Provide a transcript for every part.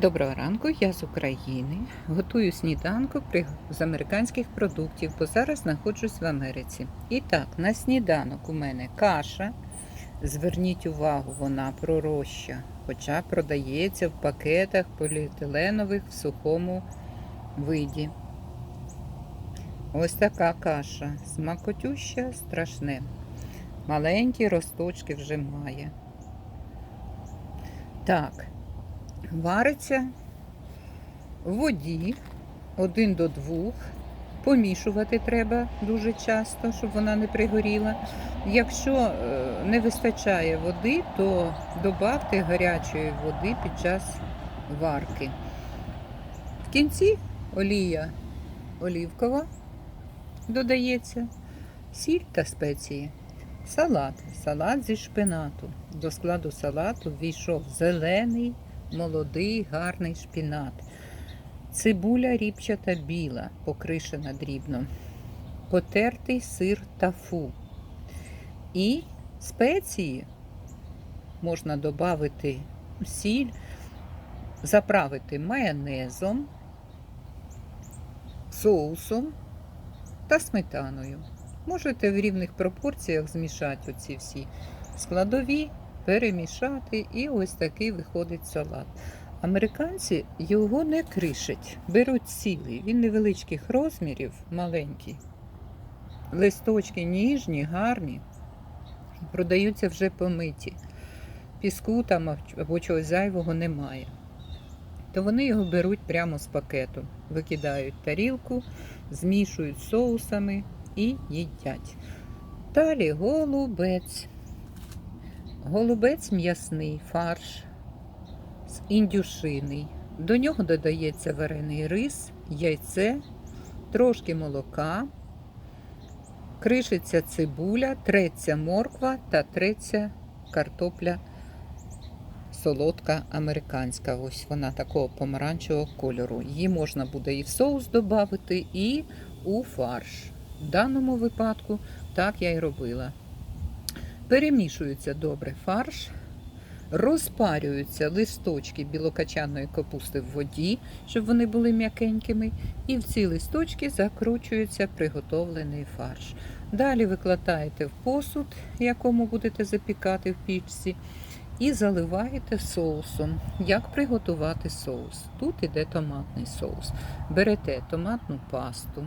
Доброго ранку, я з України. Готую сніданку з американських продуктів, бо зараз знаходжусь в Америці. І так, на сніданок у мене каша. Зверніть увагу, вона пророща, хоча продається в пакетах поліетиленових в сухому виді. Ось така каша. Смакотюща, страшне. Маленькі росточки вже має. Так, вариться в воді один до двох. Помішувати треба дуже часто, щоб вона не пригоріла. Якщо е, не вистачає води, то додавте гарячої води під час варки. В кінці олія олівкова додається, сіль та спеції. Салат. Салат зі шпинату. До складу салату війшов зелений, молодий, гарний шпінат. Цибуля ріпчата біла, покришена дрібно. Потертий сир тафу. І спеції можна додати сіль, заправити майонезом, соусом та сметаною. Можете в рівних пропорціях змішати оці всі складові, перемішати, і ось такий виходить салат. Американці його не кришать, беруть цілий. Він невеличких розмірів, маленький. Листочки ніжні, гарні, продаються вже помиті. Піску там або чогось зайвого немає. То вони його беруть прямо з пакету, викидають тарілку, змішують соусами і їдять. Далі голубець. Голубець м'ясний фарш з індюшини. До нього додається варений рис, яйце, трошки молока, кришиться цибуля, треться морква та треться картопля солодка американська. Ось вона такого помаранчевого кольору. Її можна буде і в соус додати, і у фарш. В даному випадку так я і робила. Перемішується добре фарш, розпарюються листочки білокачаної капусти в воді, щоб вони були м'якенькими, і в ці листочки закручується приготовлений фарш. Далі викладаєте в посуд, якому будете запікати в пічці, і заливаєте соусом. Як приготувати соус? Тут іде томатний соус. Берете томатну пасту,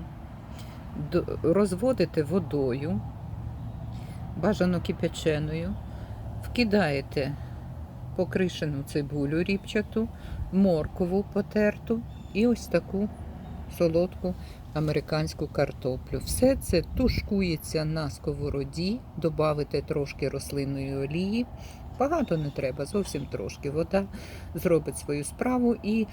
розводите водою, бажано кипяченою, вкидаєте покришену цибулю ріпчату, моркову потерту і ось таку солодку американську картоплю. Все це тушкується на сковороді, додавите трошки рослинної олії. Багато не треба, зовсім трошки. Вода зробить свою справу і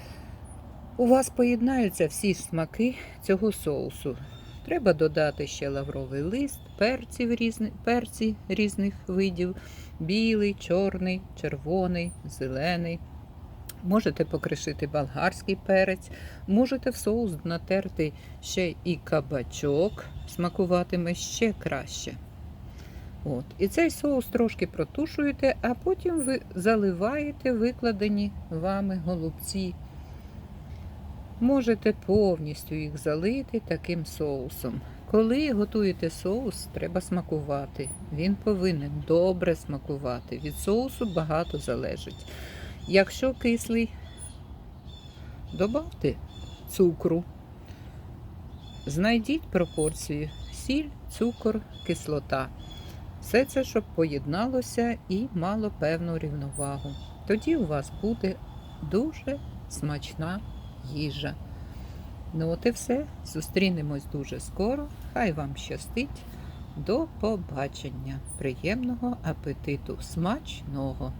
у вас поєднаються всі смаки цього соусу. Треба додати ще лавровий лист, перців різни, перці різних видів: білий, чорний, червоний, зелений. Можете покришити болгарський перець, можете в соус натерти ще і кабачок, смакуватиме ще краще. От. І цей соус трошки протушуєте, а потім ви заливаєте викладені вами голубці. Можете повністю їх залити таким соусом. Коли готуєте соус, треба смакувати. Він повинен добре смакувати. Від соусу багато залежить. Якщо кислий, додавте цукру. Знайдіть пропорції сіль, цукор, кислота. Все це, щоб поєдналося і мало певну рівновагу. Тоді у вас буде дуже смачна їжа. Ну от і все. Зустрінемось дуже скоро. Хай вам щастить. До побачення. Приємного апетиту, смачного!